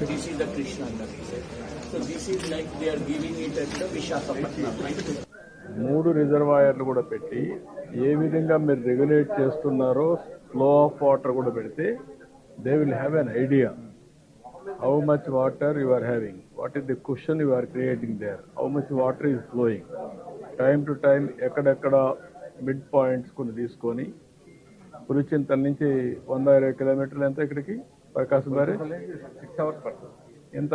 This is the Krishna. So this is like they are giving it at the Visakhapatnam, right? మూడు రిజర్వాయర్లు కూడా పెట్టి ఏ విధంగా మీరు రెగ్యులేట్ చేస్తున్నారో ఫ్లో ఆఫ్ వాటర్ కూడా పెడితే they will have an idea how much water you are having. What is the question you are creating there? How much water is flowing? Time to time ఎక్కడెక్కడ mid points కొన్ని తీసుకొని పులిచింతల నుంచి వంద ఇరవై కిలోమీటర్లు ఎంత ఇక్కడికి? ప్రకాశం గారి సిక్స్ అవర్స్ పడుతుంది. ఎంత?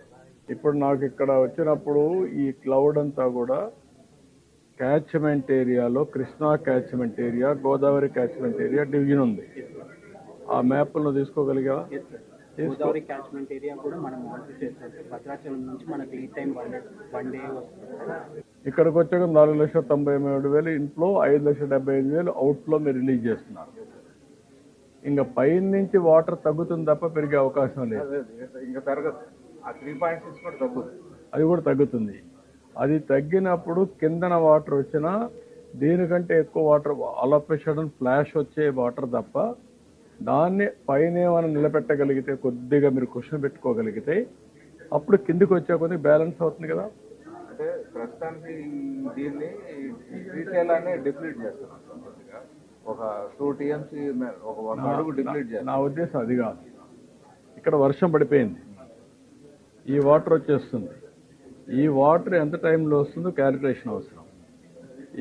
ఇప్పుడు నాకు ఇక్కడ వచ్చినప్పుడు ఈ క్లౌడ్ అంతా కూడా క్యాచ్మెంట్ ఏరియాలో Krishna catchment area Godavari catchment area division ఉంది. ఆ మ్యాప్లను తీసుకోగలిగా గోదావరి క్యాచ్మెంట్ ఏరియా కూడా మనం మానిటర్ చేస్తాం భద్రాచలం నుంచి మనకి ఈ టైం వన్ వన్ డే వస్తుంది. ఇక్కడికి వచ్చాక నాలుగు లక్షల తొంభై మూడు వేలు ఇంట్లో ఐదు లక్షల డెబ్బై ఐదు వేలు అవుట్లో మీరు రిలీజ్ చేస్తున్నారు. ఇంకా పైన నుంచి వాటర్ తగ్గుతుంది తప్ప పెరిగే అవకాశం లేదు. ఇంకా పెరగదు. అది కూడా తగ్గుతుంది. అది తగ్గినప్పుడు కిందన వాటర్ వచ్చినా దీనికంటే ఎక్కువ వాటర్ అలపేషన్ ఫ్లాష్ వచ్చే వాటర్ తప్ప దాన్ని పైన ఏమైనా నిలబెట్టగలిగితే కొద్దిగా మీరు క్వశ్చన్ పెట్టుకోగలిగితే అప్పుడు కిందికి వచ్చే కొద్దిగా బ్యాలెన్స్ అవుతుంది కదా. అంటే ప్రస్తుతానికి దీన్ని శ్రీశైలాన్ని డిప్లీట్ కొద్దిగా ఒక టూ టీఎంసీ ఒక అడుగు డిప్లీట్ చేస్తాం నా ఉద్దేశం అది కాదు. ఇక్కడ వర్షం పడిపోయింది. ఈ వాటర్ వచ్చేస్తుంది. ఈ వాటర్ ఎంత టైంలో వస్తుందో క్యాలిక్యులేషన్ అవసరం.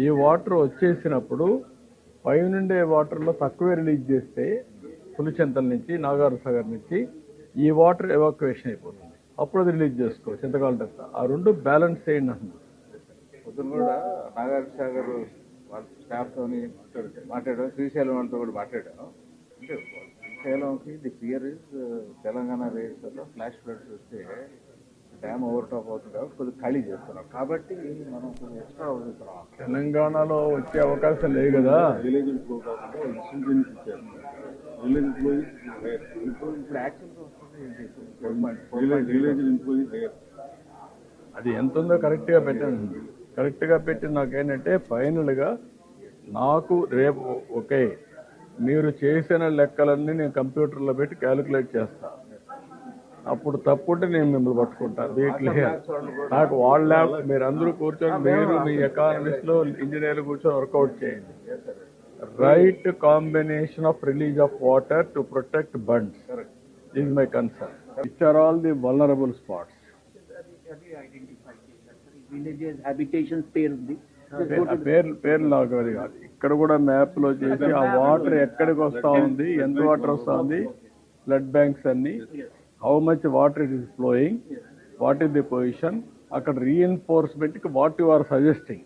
ఈ వాటర్ వచ్చేసినప్పుడు పైనుండే వాటర్లో తక్కువే రిలీజ్ చేస్తే పులిచెంతల నుంచి నాగార్ సాగర్ నుంచి ఈ వాటర్ ఎవాక్యువేషన్ అయిపోతుంది. అప్పుడు అది రిలీజ్ చేసుకో చింతకాల దత్త ఆ రెండు బ్యాలెన్స్ చేయండి అంటున్నాను పొద్దున కూడా నాగార్జున సాగర్ వాళ్ళ స్టాఫ్తో మాట్లాడాం. శ్రీశైలం వాళ్ళతో కూడా మాట్లాడాం. శ్రీశైలంకి the fear is Telangana race flash floods వస్తే డ్యామ్ ఓవర్ టాప్ అవుతుంది కాబట్టి కొద్దిగా ఖాళీ చేస్తున్నాం. కాబట్టి మనం కొంచెం ఎక్స్ట్రా అవుతున్నాం తెలంగాణలో వచ్చే అవకాశం లేదు కదా? విలేజ్ కాకుండా ఇన్సూరెన్స్ ఇచ్చారు విలేజ్ ఫ్లో ఇప్పుడు ఇప్పుడు యాక్చువల్గా వస్తుంది విలేజ్ అది ఎంత ఉందో కరెక్ట్గా పెట్టండి. కరెక్ట్గా పెట్టి నాకేంటంటే ఫైనల్గా నాకు రేపు ఓకే మీరు చేసిన లెక్కలన్నీ నేను కంప్యూటర్లో పెట్టి క్యాలిక్యులేట్ చేస్తా. అప్పుడు తప్పుంటే నేను మిమ్మల్ని పట్టుకుంటా. వీటిలో నాకు వాళ్ళ ల్యాబ్ మీరు అందరూ కూర్చొని మీరు మీ ఎకానమిస్ట్లో ఇంజనీర్లు కూర్చొని వర్కౌట్ చేయండి. Right combination of release of water to protect bunds is my concern which are all the vulnerable spots villages habitations పేరు పేర్లు పేర్లు నాకు అది కాదు. ఇక్కడ కూడా మ్యాప్లో చేసి ఆ వాటర్ ఎక్కడికి వస్తా ఉంది ఎంత వాటర్ వస్తా ఉంది బ్లడ్ బ్యాంక్స్ అన్ని how much water it is flowing what is the position అక్కడ రీఎన్ఫోర్స్మెంట్కి what you are suggesting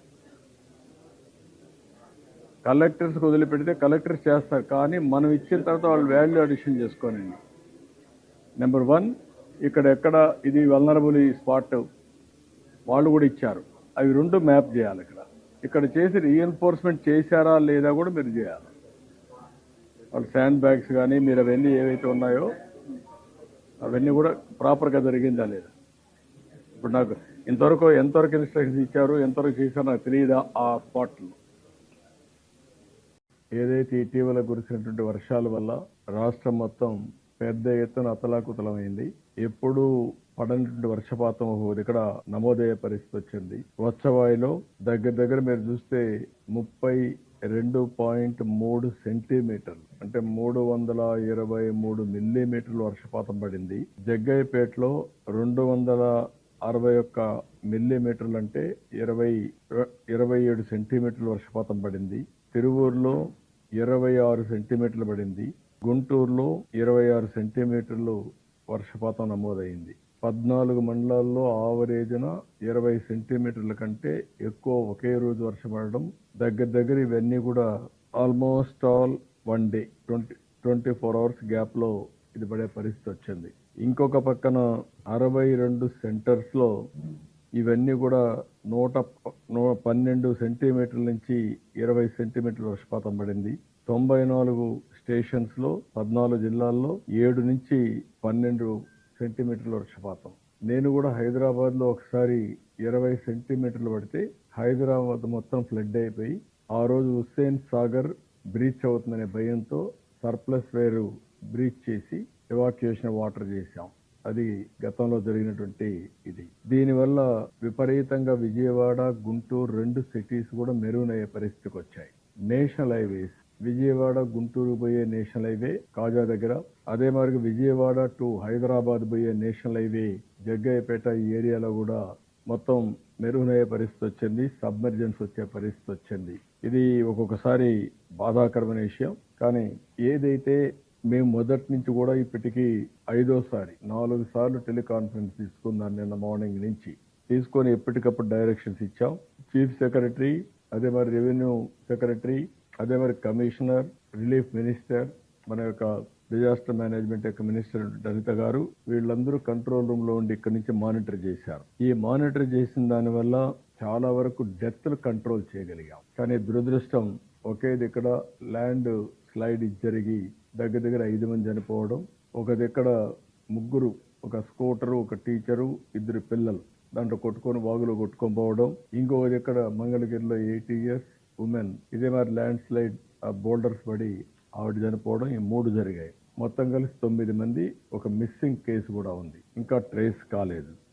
collectors వదిలిపెడితే కలెక్టర్స్ చేస్తారు కానీ మనం ఇచ్చిన తర్వాత వాళ్ళు వాల్యూ అడిషన్ చేసుకోనండి నెంబర్ వన్ ఇక్కడ ఎక్కడ ఇది వల్నరబుల్ ఈ స్పాట్ వాళ్ళు కూడా ఇచ్చారు. అవి రెండు మ్యాప్ చేయాలి ఇక్కడ చేసి రీఎన్ఫోర్స్మెంట్ చేశారా లేదా కూడా మీరు చేయాలి. వాళ్ళు శాండ్ బ్యాగ్స్ కానీ మీరు అవన్నీ ఏవైతే ఉన్నాయో అవన్నీ కూడా ప్రాపర్గా జరిగిందా లేదా? ఇప్పుడు నాకు ఇంతవరకు ఎంతవరకు ఇన్స్ట్రక్షన్స్ ఇచ్చారు ఎంతవరకు చేశారో నాకు తెలియదా ఆ స్పాట్లో ఏదైతే ఇటీవల కురిసినటువంటి వర్షాల వల్ల రాష్ట్రం మొత్తం పెద్ద ఎత్తున అతలాకుతలమైంది. ఎప్పుడూ పడనటువంటి వర్షపాతం ఒకటి ఇక్కడ నమోదయ్యే పరిస్థితి వచ్చింది. వచ్చవాయిలో దగ్గర దగ్గర మీరు చూస్తే ముప్పై రెండు పాయింట్ మూడు సెంటీమీటర్లు అంటే మూడు వందల ఇరవై మూడు మిల్లీమీటర్లు వర్షపాతం పడింది. జగ్గయ్యపేటలో రెండు వందల అరవై ఒక్క మిల్లీమీటర్లు అంటే ఇరవై ఇరవై ఏడు సెంటీమీటర్ల వర్షపాతం పడింది. తిరువూరులో ఇరవై ఆరు సెంటీమీటర్లు పడింది. గుంటూరులో ఇరవై ఆరు సెంటీమీటర్లు వర్షపాతం నమోదైంది. పద్నాలుగు మండలాల్లో ఆవరేజ్న ఇరవై సెంటీమీటర్ల కంటే ఎక్కువ ఒకే రోజు వర్షం పడడం దగ్గర దగ్గర ఇవన్నీ కూడా almost all one day twenty twenty four hours గ్యాప్లో ఇది పడే పరిస్థితి వచ్చింది. ఇంకొక పక్కన అరవై రెండు సెంటర్స్లో ఇవన్నీ కూడా నూట నూ- పన్నెండు సెంటీమీటర్ల నుంచి ఇరవై సెంటీమీటర్ల వర్షపాతం పడింది. తొంభై నాలుగు స్టేషన్స్లో పద్నాలుగు జిల్లాల్లో ఏడు నుంచి పన్నెండు సెంటీమీటర్ల వర్షపాతం నేను కూడా హైదరాబాద్లో ఒకసారి ఇరవై సెంటీమీటర్లు పడితే హైదరాబాద్ మొత్తం ఫ్లడ్ అయిపోయి ఆ రోజు హుస్సేన్ సాగర్ బ్రీచ్ అవుతుందనే భయంతో సర్ప్లస్ వేరు బ్రీచ్ చేసి ఎవాక్యుయేషన్ వాటర్ చేశాం. అది గతంలో జరిగినటువంటి ఇది. దీనివల్ల విపరీతంగా విజయవాడ గుంటూరు రెండు సిటీస్ కూడా మెరూన్ అయ్యే పరిస్థితికి వచ్చాయి. నేషనల్ హైవేస్ విజయవాడ గుంటూరు పోయే నేషనల్ హైవే కాజా దగ్గర. అదే మరి విజయవాడ టు హైదరాబాద్ పోయే నేషనల్ హైవే జగ్గయ్యపేట ఈ ఏరియాలో కూడా మొత్తం మెరుగునయ్యే పరిస్థితి వచ్చింది సబ్మెర్జెన్స్ వచ్చే పరిస్థితి వచ్చింది. ఇది ఒక్కొక్కసారి బాధాకరమైన విషయం. కానీ ఏదైతే మేము మొదటి నుంచి కూడా ఇప్పటికీ ఐదోసారి నాలుగు సార్లు టెలికాన్ఫరెన్స్ తీసుకున్నాను నిన్న మార్నింగ్ నుంచి. తీసుకొని ఎప్పటికప్పుడు డైరెక్షన్స్ ఇచ్చాం. చీఫ్ సెక్రటరీ అదే మరి రెవెన్యూ సెక్రటరీ అదే మరి కమిషనర్ రిలీఫ్ మినిస్టర్ మన యొక్క డిజాస్టర్ మేనేజ్మెంట్ యొక్క మినిస్టర్ లలిత గారు వీళ్ళందరూ కంట్రోల్ రూమ్లో ఉండి ఇక్కడి నుంచి మానిటర్ చేశారు. ఈ మానిటర్ చేసిన దాని వల్ల చాలా వరకు డెత్లు కంట్రోల్ చేయగలిగాం. కానీ దురదృష్టం ఒకే దగ్గర ల్యాండ్ స్లైడ్ జరిగి దగ్గర దగ్గర ఐదు మంది చనిపోవడం ఒక దగ్గర ముగ్గురు ఒక స్కూటరు ఒక టీచరు ఇద్దరు పిల్లలు దాంట్లో కొట్టుకొని వాగులో కొట్టుకొని పోవడం ఇంకొక దగ్గర మంగళగిరిలో ఎయిటీ ఇయర్స్ ఉమెన్. ఇదే మరి ల్యాండ్ స్లైడ్ బోల్డర్స్ పడి ఆవిడ చనిపోవడం ఈ మూడు జరిగాయి. మొత్తం కలిసి తొమ్మిది మంది ఒక మిస్సింగ్ కేసు కూడా ఉంది. ఇంకా ట్రేస్ కాలేదు.